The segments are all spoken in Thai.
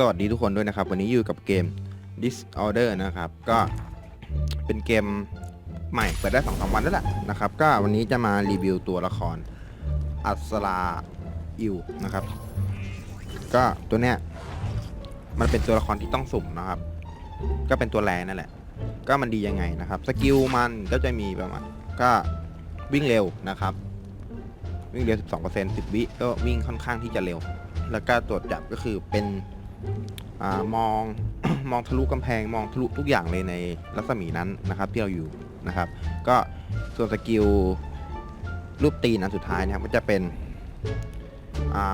สวัสดีทุกคนด้วยนะครับ วันนี้อยู่กับเกม Disorder นะครับ ก็เป็นเกมใหม่เปิดได้2อสวันแล้วแหละนะครับ ก็วันนี้จะมารีวิวตัวละครอัสลาอิวนะครับ ก็ตัวเนี้ยมันเป็นตัวละครที่ต้องสุ่มนะครับ ก็เป็นตัวแรงนั่นแหละ ก็มันดียังไงนะครับ สกิลมันก็จะมีประมาณก็วิ่งเร็วนะครับ วิ่งเร็ว 12% 10 วิก็วิ่งค่อนข้างที่จะเร็ว แล้วก็ตรวจจับก็คือเป็น อามอง มองทะลุกำแพงมองทะลุทุกอย่างเลยในรัศมีนั้นนะครับที่เราอยู่นะครับ ก็ส่วนสกิลรูปตีนอันสุดท้ายนะครับมันจะเป็น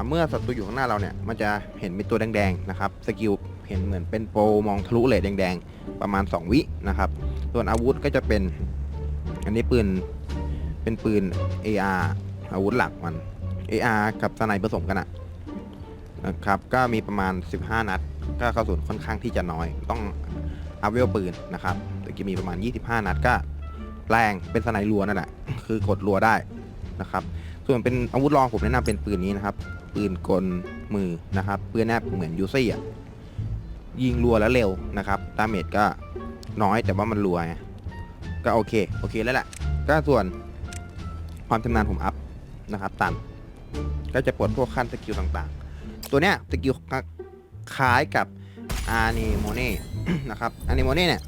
เมื่อศัตรูอยู่ข้างหน้าเราเนี่ยมันจะเห็นเป็นตัวแดงๆนะครับสกิลเห็นเหมือนเป็นโปรมองทะลุเลยแดงๆ ประมาณ 2 วินะครับ ส่วนอาวุธก็จะเป็นอันนี้ปืนเป็นปืน AR อาวุธหลักมัน AR กับสไนผสมกันอะ นะครับก็มีประมาณ 15 นัด ก็กระสุนค่อนข้างที่จะน้อย ต้องอัพเวลปืนนะครับแต่จะมีประมาณ 25 นัดก็แรงเป็นสไนรัวนั่นแหละคือกดรัวได้นะครับส่วนเป็นอาวุธรองผมแนะนำเป็นปืนนี้นะครับ ปืนกลมือนะครับปืนแนบเหมือนยูซี่อะยิงรัวแล้วเร็วนะครับดาเมจก็น้อยแต่ว่ามันรัวไงก็โอเคโอเคแล้วแหละก็ส่วนความชำนาญผมอัพนะครับตันก็จะปลดพวกขั้นสกิลต่างๆ ตัวเนี้ยสกิลคล้ายกับอานิโมเน่นะครับอานิโมเน่เนี่ย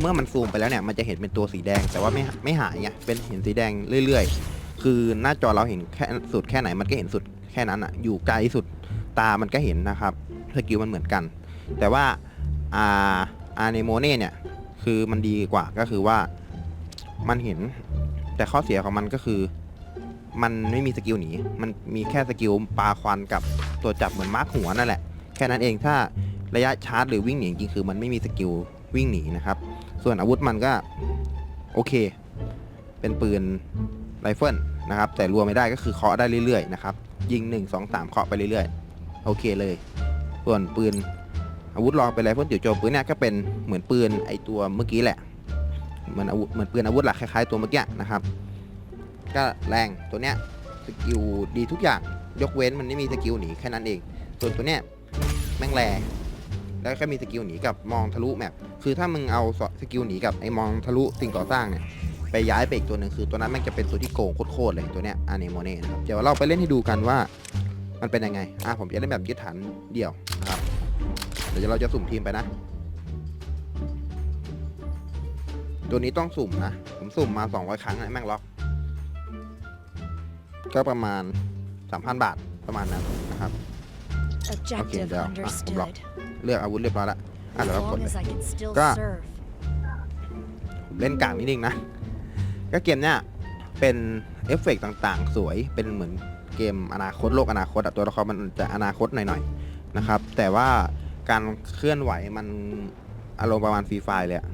เมื่อมันซูมไปแล้วเนี่ยมันจะเห็นเป็นตัวสีแดงแต่ว่าไม่ไม่หายไงเป็นเห็นสีแดงเรื่อย ๆ คือหน้าจอเราเห็นแค่สุดแค่ไหนมันก็เห็นสุดแค่นั้นอะอยู่ไกลสุดตามันก็เห็นนะครับสกิลมันเหมือนกัน แต่ว่าอาอานิโมเน่เนี่ยคือมันดีกว่าก็คือว่ามันเห็น แต่ข้อเสียของมันก็คือ มันไม่มีสกิลหนีมันมีแค่สกิลปาควันกับ ตัวจับเหมือนมาร์คหัวนั่นแหละ แค่นั้นเองถ้าระยะชาร์จหรือวิ่งหนีจริงๆคือมันไม่มีสกิลวิ่งหนีนะครับ ส่วนอาวุธมันก็โอเค เป็นปืนไรเฟิลนะครับ แต่รัวไม่ได้ก็คือเคาะได้เรื่อยๆนะครับ ยิง 1 2 3 เคาะไปเรื่อยๆ โอเคเลย ส่วนปืนอาวุธรองเป็นไรเฟิลจู่โจมปืนเนี่ยก็เป็นเหมือนปืนไอตัวเมื่อกี้แหละ เหมือนอาวุธเหมือนปืนอาวุธหลักคล้ายๆตัวเมื่อกี้นะครับ ก็แรงตัวเนี้ยสกิลดีทุกอย่าง ยกเว้นมันไม่มีสกิลหนีแค่นั้นเอง ส่วนตัวเนี้ยแม่งแรงแล้วก็มีสกิลหนีกับมองทะลุแมปคือถ้ามึงเอาสกิลหนีกับไอ้มองทะลุสิ่งก่อสร้างเนี่ยไปย้ายไปอีกตัวหนึ่งคือตัวนั้นแม่งจะเป็นตัวที่โกงโคตรๆเลยตัวเนี้ยอานิโมเน่ครับเดี๋ยวเราไปเล่นให้ดูกันว่ามันเป็นยังไงอะผมจะเล่นแบบยึดฐานเดี่ยวนะครับเดี๋ยวเราจะสุ่มทีมไปนะ ตัวนี้ต้องสุ่มนะ ผมสุ่มมา200ครั้งอะแม่งล็อก ก็ประมาณ 3,000 บาทประมาณนั้นนะครับ Objective down. Ah, understood. block. เลือกอาวุธเรียบร้อยแล้วอะเดี๋ยวเรา As กด long เลย as I can still Ka. serve. ผมเล่นกลางนิดนึงนะ ก็เกมเนี้ยเป็นเอฟเฟกต์ต่างๆ สวยเป็นเหมือนเกมอนาคตโลกอนาคตอะตัวละครมันจะอนาคตหน่อยๆนะครับ แต่ว่าการเคลื่อนไหวมันอารมณ์ประมาณฟรีไฟเลยอะ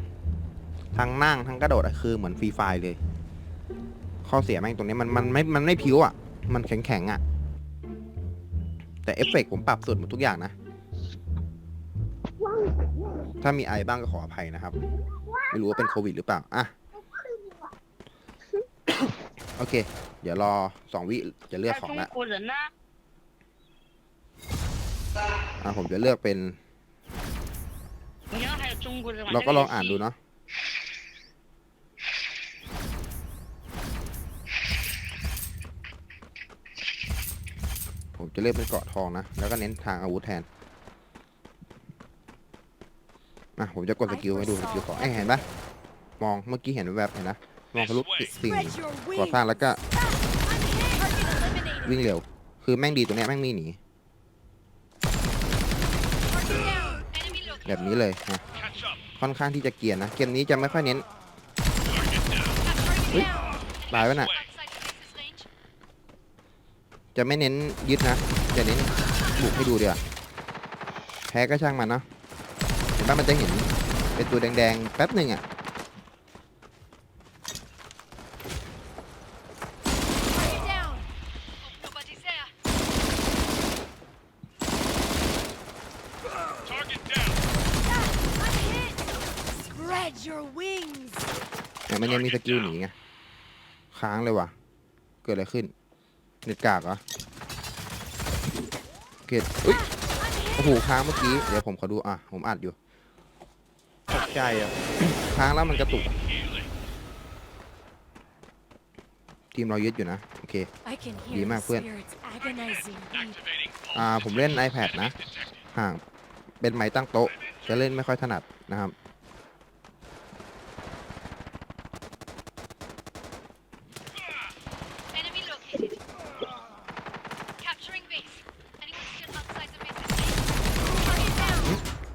ทั้งนั่งทั้งกระโดดอะคือเหมือนฟรีไฟเลย ข้อเสียแม่งตรงนี้มันมันไม่มันไม่พิ้วอะ มันแข็งๆอะ่ะ แต่เอฟเฟกผมปรับส่วนหมดทุกอย่างนะ ถ้ามีไอบ้างก็ขออภัยนะครับ ไม่รู้ว่าเป็นโควิดหรือเปล่า อะ โอเค เดี๋ยวรอสองวิจะเลือกของละอะผมจะเลือกเป็น เราก็ลองอ่านดูเนาะ เลือกเป็นเกาะทองนะ แล้วก็เน้นทางอาวุธแทนอะผมจะกดสกิลให้ดูสกิลของไอ้เห็นปะมองเมื่อกี้เห็นแวบเห็นนะมองทะลุสิ่งก่อสร้างแล้วก็ วิ่งเร็ว คือแม่งดีตัวเนี้ยแม่งมีหนีแบบนี้เลยนะค่อนข้างที่จะเกียนนะ เกมนี้จะไม่ค่อยเน้นตายไว้น่ะ จะไม่เน้นยึดนะ จะเน้นบุกให้ดูเดียวาแพ้ก็ช่างมันเนาะเห็นป่ะมันจะเห็นเป็นตัวแดงๆแป๊บหนึ่งอะ Target down. I'm hit. Spread your wings. เนี่ยมันยังมีสกิลหนีไงค้างเลยว่ะ เกิดอะไรขึ้น เน็ตกากเหรอเกิดอุ้ย I'm hit. โอ้โหค้างเมื่อกี้ เดี๋ยวผมขอดู อะ ผมอัดอยู่ ตกใจอะ ค้างแล้วมันกระตุก ทีมเรายึดอยู่นะ โอเค I can Đi hear mà, the Quyên. spirit's agonizing weep. อ่า ผมเล่น iPad นะ ห่าง เป็นไม้ตั้งโต๊ะ จะเล่นไม่ค่อยถนัดนะครับ Enemy located. Capturing base. Anyone still outside the base? Target down.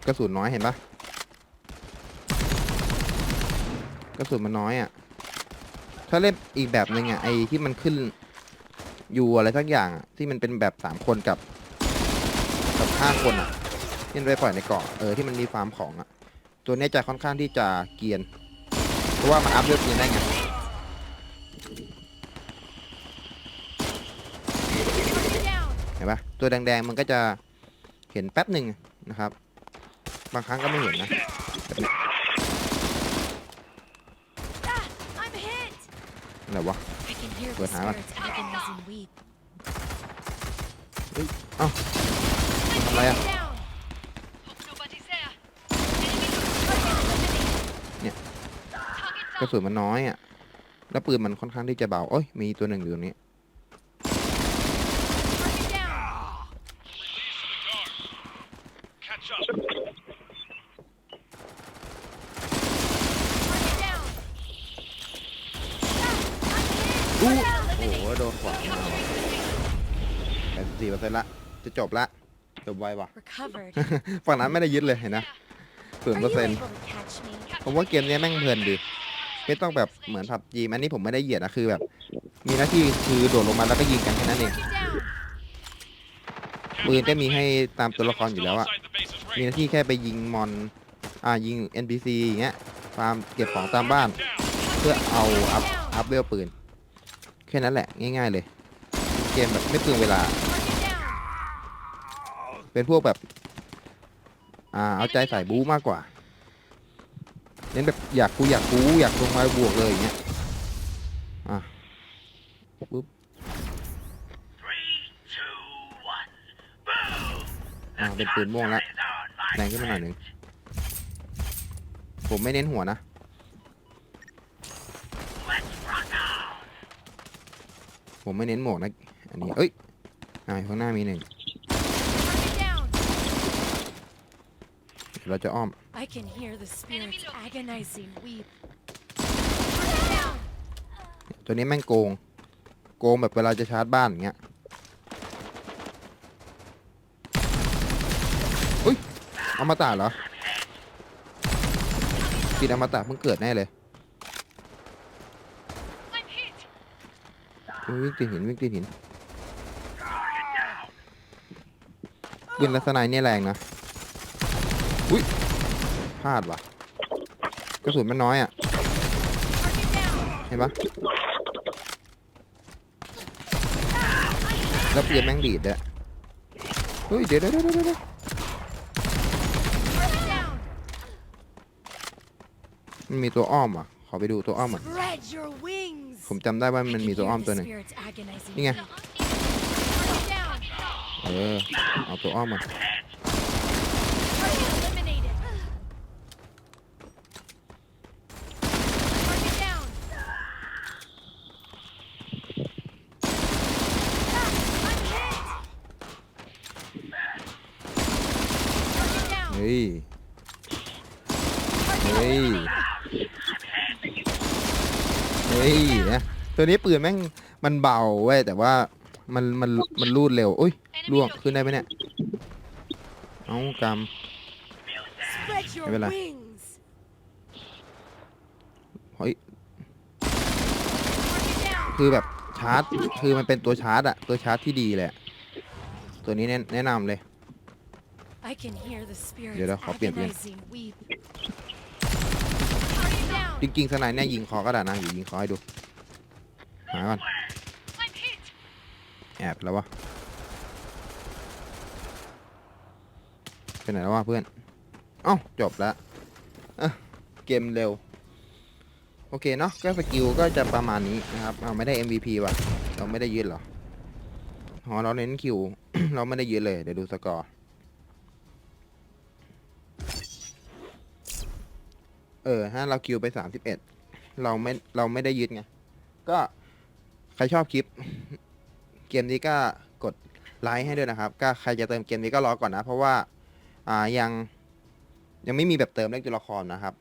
กระสุนน้อยเห็นปะกระสุนมันน้อยอะ ถ้าเล่นอีกแบบหนึ่งอะไอที่มันขึ้นอยู่อะไรสักอย่างอะที่มันเป็นแบบสามคนกับกับห้าคนอะที่มันไปปล่อยในเกาะเออที่มันมีฟาร์มของอะ ตัวนี้จะค่อนข้างที่จะเกียนเพราะว่ามันอัพเลือดปืนได้ไงเห็นปะตัวแดงๆมันก็จะเห็นแป๊บหนึ่งนะครับ บางครั้งก็ไม่เห็นนะ Ah, I'm hit. อะไรวะ I can hear the Buat hả? spirit's agonizing weep. Ui, ơ. Làm ไรอะ Down. Hope nobody's there. Enemy target eliminated. Nè. Target กระ down. สุนมันน้อยอะ แล้วปืนมันค่อนข้างที่จะเบา โอ้ย มีตัวหนึ่งอยู่ตรงนี้ Target down. Catch up. Target down. Ah, I'm hit. อู้ Target โอ้โห eliminated. โดนขวางมาแปด สี่เปอร์เซ็นต์ละ จะจบละ จบไวว่ะ Recovered. ฝั่งนั้นไม่ได้ยึดเลยเห็นนะศูน Are ย์ you เปอร์เซ็นต์ able to catch me? ผมว่าเกมนี้แม่งเพลินดี ไม่ต้องแบบเหมือนผับจีอันนี้ผมไม่ได้เหยียดนะคือแบบ มีหน้าที่คือโดดลงมาแล้วก็ยิงกันแค่นั้นเอง Target down. ปืนก็มีให้ตามตัวละครอยู่แล้วอะ Outside the base is มีห ready. น้าที่แค่ไปยิงมอน อ่ายิง NPC อย่างเงี้ยฟาร์มเก็บของตามบ้าน Down. เพื่อเอาอัพอัพเวลปืน แค่นั้นแหละง่ายๆเลย เกมแบบไม่เปลืองเวลา Target down. เป็นพวกแบบ อ่า เอาใจใส่บู๊มากกว่าเน้นแบบอยากกูอยากกูอยากลงมาบวกเลยอย่างเงี้ย อะปุ๊บอ่าเป็นปืนม่วงแล้วแรงขึ้นมาหน่อยหนึ่งผมไม่เน้นหัวนะผมไม่เน้นหมวกนะ อันนี้ เอ้ยอ่าอยู่ข้างหน้ามีหนึ่ง Target down. เดี๋ ยวเราจะอ้อม I can hear the spirit's agonizing weep. Target down. ตัวนี้แม่งโกง โกงแบบเวลาจะชาร์จบ้านอย่างเงี้ยอุ้ยอมตะเหรอปิดอมตะเพิ่งเกิดแน่เลย I'm hit. อุ๊ยวิ่งตีนหินวิ่งตีนหินปืนลักษณะนี่แรงนะ อุ้ยพลาดว่ะ กระสุนมันน้อยอะ Target down. เห็นปะแล้วปืนแม่งดีดด้วยเฮ้ย เดี๋ยวเดี๋ยวเดี๋ยวเดี๋ยว Target down. มันมีตัวอ้อมว่ะ ขอไปดูตัวอ้อมก่อน Spread your wings. ผมจำได้ว่า I มัน can มีตัว hear อ้อม the ตัวหนึ่ง spirit's agonizing นี่ไง weep. Target down. เออ เอาตัวอ้อมมา Target eliminated. Target down. Ah, I'm hit. Target down. เฮ้ย Target เฮ้ย eliminated. เฮ้ยนะตัวนี้ปืนแม่งมันเบาเว้ยแต่ว่ามันมันมันรูดเร็วอุ้ยล่วงขึ้นได้ไหมเนี่ยเอ้ากำ Spread your Cái bên này. wings. เฮ้ย Target down. คือแบบชาร์จคือมันเป็นตัวชาร์จอะตัวชาร์จที่ดีเลยอะตัวนี้แนะแนะนำเลย I can hear the spirit's Vậy đó, khó biển biển. agonizing weep. Target down. จริงๆสไนเนี่ยยิงคอก็ได้นะอยู่ยิงคอให้ดู หาก่อน I'm hit. แอบแล้ววะเป็นไหนแล้ววะเพื่อน เอ้าจบแล้วอะเกมเร็ว โอเคเนาะก็สกิลก็จะประมาณนี้นะครับเอาไม่ได้ MVP ว่ะ เราไม่ได้ยืดเหรออ๋อเราเน้นคิว เราไม่ได้ยืดเลย เดี๋ยวดูสกอร์ เออฮะเราคิวไปสามสิบเอ็ดเราไม่เราไม่ได้ยึดไง ก็ใครชอบคลิป เกมนี้ก็กดไลค์ให้ด้วยนะครับ ก็ใครจะเติมเกมนี้ก็รอก่อนนะ เพราะว่า อ่ายังยังไม่มีแบบเติมเลขตัวละครนะครับ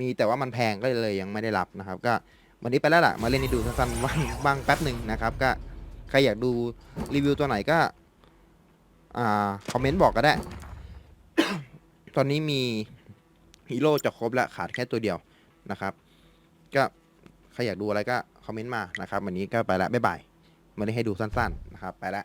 มีแต่ว่ามันแพงก็เลยยังไม่ได้รับนะครับ ก็วันนี้ไปแล้วล่ะ มาเล่นให้ดูสั้นๆบ้างบ้างแป๊บหนึ่งนะครับ ก็ใครอยากดูรีวิวตัวไหนก็ อ่า คอมเมนต์บอกก็ได้ ตอนนี้มี ฮีโร่จะครบแล้วขาดแค่ตัวเดียวนะครับ ก็ใครอยากดูอะไรก็คอมเมนต์มานะครับ วันนี้ก็ไปแล้วบ๊ายบายมาได้ให้ดูสั้น ๆ นะครับ ไปแล้ว